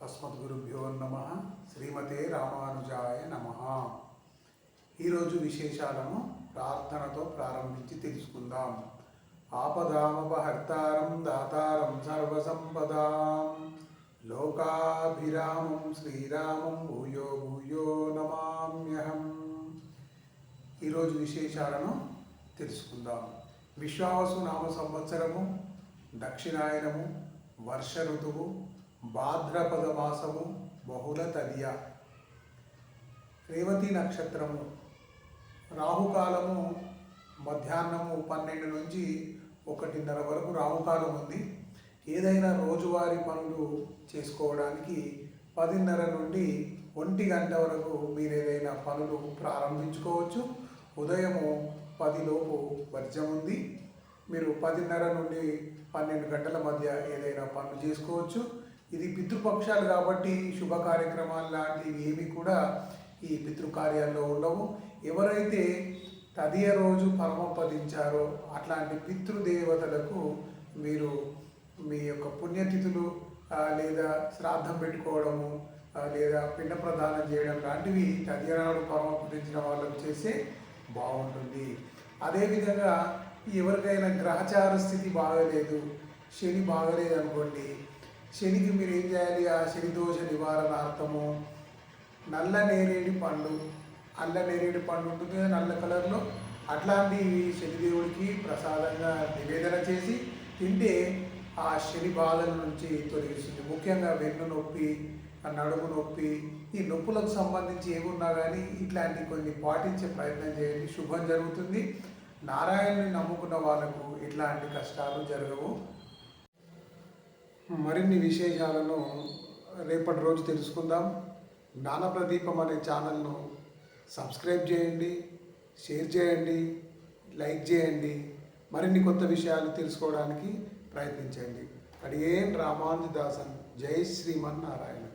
అస్మద్గురుభ్యో నమ శ్రీమతే రామానుజాయ నమ. ఈరోజు విశేషాలను ప్రార్థనతో ప్రారంభించి తెలుసుకుందాం. ఆపదామపహర్తారం దాతారం సర్వసంపదాం. లోకాభిరామం శ్రీరామం భూయో భూయో నమామ్యహం. ఈరోజు విశేషాలను తెలుసుకుందాం. విశ్వావసు నామ సంవత్సరము దక్షిణాయనము వర్ష ఋతువు భాద్రపద మాసము బహుళ తదియ రేవతి నక్షత్రము. రాహుకాలము మధ్యాహ్నము పన్నెండు నుంచి ఒకటిన్నర వరకు రాహుకాలం ఉంది. ఏదైనా రోజువారీ పనులు చేసుకోవడానికి పదిన్నర నుండి ఒంటి గంట వరకు మీరు ఏదైనా పనులు ప్రారంభించుకోవచ్చు. ఉదయము పదిలోపు వర్జం ఉంది. మీరు పదిన్నర నుండి పన్నెండు గంటల మధ్య ఏదైనా పనులు చేసుకోవచ్చు. ఇది పితృపక్షాలు కాబట్టి శుభ కార్యక్రమాలు లాంటివి ఏవి కూడా ఈ పితృకార్యాల్లో ఉండవు. ఎవరైతే తదియ రోజు పరమపదించారో అట్లాంటి పితృదేవతలకు మీరు మీ యొక్క పుణ్యతిథులు లేదా శ్రాద్ధం పెట్టుకోవడము లేదా పిండ ప్రదానం చేయడం లాంటివి తదియనాడు పరమపదించిన వాళ్ళకు చేస్తే బాగుంటుంది. అదేవిధంగా ఎవరికైనా గ్రహచార స్థితి బాగలేదు శని బాగలేదు అనుకోండి శనికి మీరు ఏం చేయాలి? ఆ శని దోష నివారణార్థము నల్ల నేరేడి పండు. అల్ల నేరేడి పండు ఉంటుంది నల్ల కలర్లో. అట్లాంటి శనిదేవుడికి ప్రసాదంగా నివేదన చేసి తింటే ఆ శని బాధల నుంచి తొలగిస్తుంది. ముఖ్యంగా వెన్ను నొప్పి నడుము నొప్పి ఈ నొప్పులకు సంబంధించి ఏమున్నా కానీ ఇట్లాంటి కొన్ని పాటించే ప్రయత్నం చేయండి. శుభం జరుగుతుంది. నారాయణని నమ్ముకున్న వాళ్ళకు ఇట్లాంటి కష్టాలు జరగవు. మరిన్ని విశేషాలను రేపటి రోజు తెలుసుకుందాం. జ్ఞానప్రదీపం అనే ఛానల్ను సబ్స్క్రైబ్ చేయండి షేర్ చేయండి లైక్ చేయండి మరిన్ని కొత్త విషయాలు తెలుసుకోవడానికి ప్రయత్నించండి. అడిగేన్ రామానుజదాసన్? జై శ్రీమన్నారాయణ.